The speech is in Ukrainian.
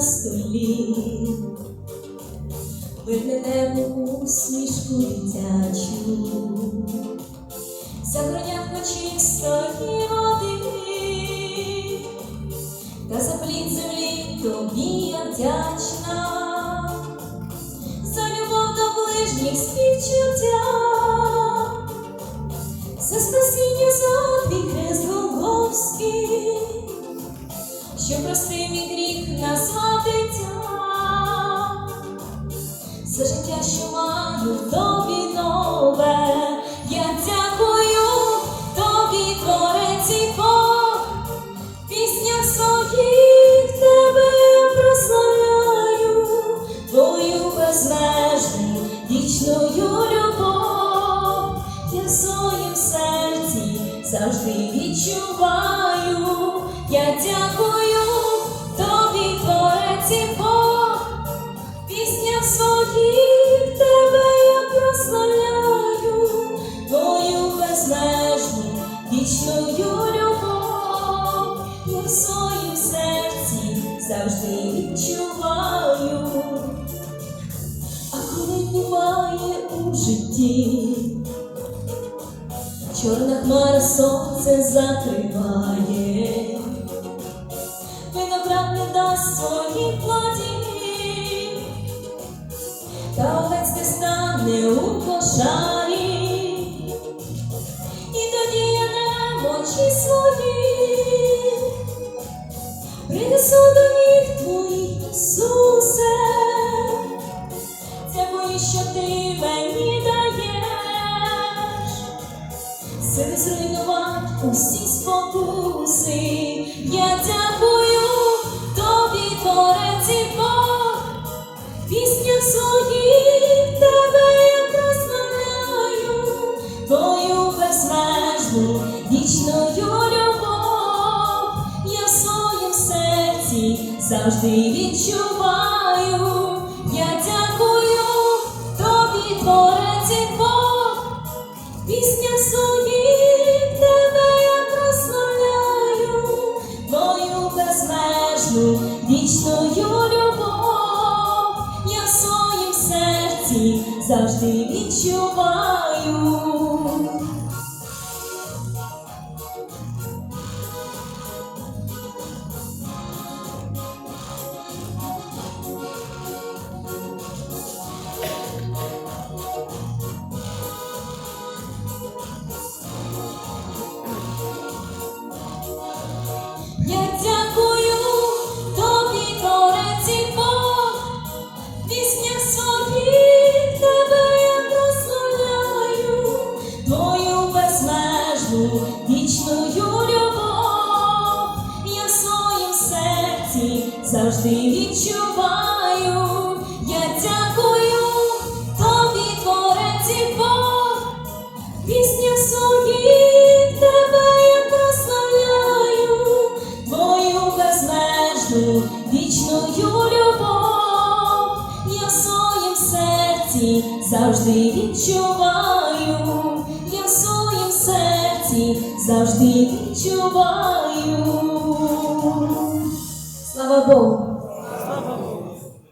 на столі, виглядає усмішку дитячу, за гронятко чистої води, ближніх співчуття, за спасіння за твій хрест Голговський, що простив мій гріх назвав дитя, за життя, що маю в тобі вічною любов, я в своїм серці завжди відчуваю, я дякую тобі, творець і Бог, в піснях своїх тебе я прославляю, твою безмежну вічною любов, я в своїм серці завжди відчуваю. А у житті, чорна хмара сонце закриває, виноград не дасть своїх плодів, та овець не стане у кошарі, і тоді я немочі свої принесу до ніг твоїх, Ісусе, що ти мені даєш сили зруйнувати усі спокуси. Я дякую тобі, творець і Бог, в піснях своїх тебе я прославляю, твою безмежну вічною любов, я в своїм серці завжди відчуваю. В піснях своїх тебе я прославляю, твою безмежну вічною любов, я своїм серці завжди відчуваю. Я дякую тобі, твореці Бог, пісня піснях тебе я прославляю, твою безмежну вічною любов, я в серці завжди відчуваю. Серці завжди відчуваю, я в своїм серці завжди відчуваю. Слава Богу!